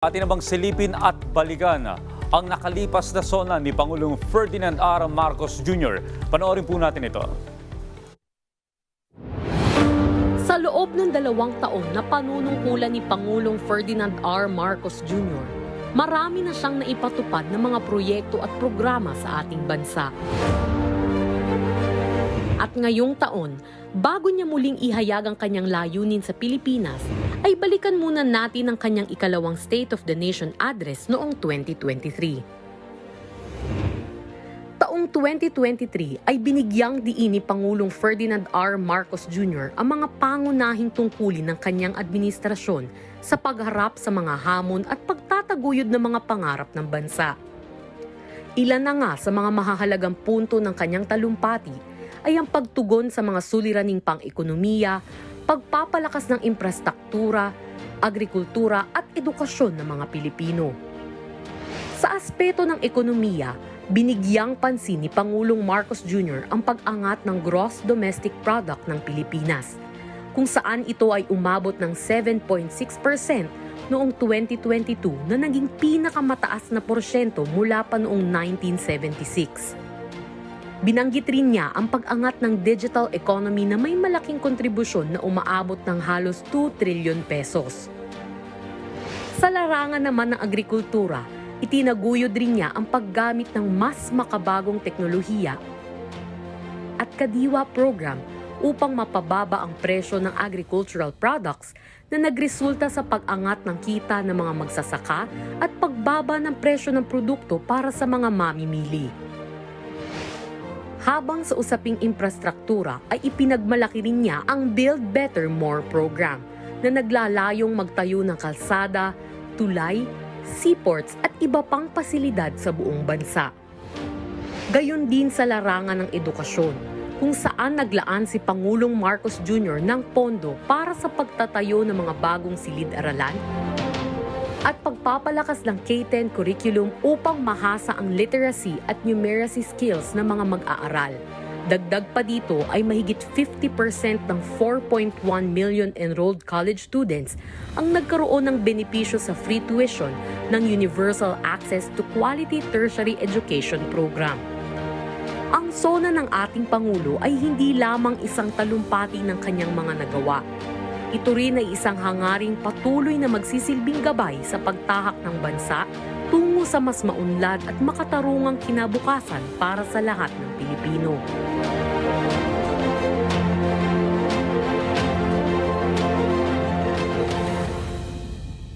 Atin namang silipin at balikan ang nakalipas na sona ni Pangulong Ferdinand R. Marcos Jr. Panoorin po natin ito. Sa loob ng dalawang taon na panunungkulan ni Pangulong Ferdinand R. Marcos Jr., marami na siyang naipatupad ng mga proyekto at programa sa ating bansa. At ngayong taon, bago niya muling ihayag ang kanyang layunin sa Pilipinas, ay balikan muna natin ang kanyang ikalawang State of the Nation address noong 2023. Taong 2023 ay binigyang diin ni Pangulong Ferdinand R. Marcos Jr. ang mga pangunahing tungkulin ng kanyang administrasyon sa pagharap sa mga hamon at pagtataguyod ng mga pangarap ng bansa. Ilan na nga sa mga mahahalagang punto ng kanyang talumpati ay ang pagtugon sa mga suliraning pang-ekonomiya, pagpapalakas ng infrastruktura, agrikultura at edukasyon ng mga Pilipino. Sa aspeto ng ekonomiya, binigyang pansin ni Pangulong Marcos Jr. ang pag-angat ng gross domestic product ng Pilipinas, kung saan ito ay umabot ng 7.6% noong 2022 na naging pinakamataas na porsyento mula pa noong 1976. Binanggit rin niya ang pag-angat ng digital economy na may malaking kontribusyon na umaabot ng halos 2 trilyon pesos. Sa larangan naman ng agrikultura, itinaguyod rin niya ang paggamit ng mas makabagong teknolohiya at kadiwa program upang mapababa ang presyo ng agricultural products na nagresulta sa pag-angat ng kita ng mga magsasaka at pagbaba ng presyo ng produkto para sa mga mamimili. Habang sa usaping infrastruktura ay ipinagmalaki rin niya ang Build Better More program na naglalayong magtayo ng kalsada, tulay, seaports at iba pang pasilidad sa buong bansa. Gayon din sa larangan ng edukasyon, kung saan naglaan si Pangulong Marcos Jr. ng pondo para sa pagtatayo ng mga bagong silid-aralan at pagpapalakas ng K-10 curriculum upang mahasa ang literacy at numeracy skills ng mga mag-aaral. Dagdag pa dito ay mahigit 50% ng 4.1 million enrolled college students ang nagkaroon ng benepisyo sa free tuition ng Universal Access to Quality Tertiary Education Program. Ang sona ng ating Pangulo ay hindi lamang isang talumpati ng kanyang mga nagawa. Ito rin ay isang hangaring patuloy na magsisilbing gabay sa pagtahak ng bansa tungo sa mas maunlad at makatarungang kinabukasan para sa lahat ng Pilipino.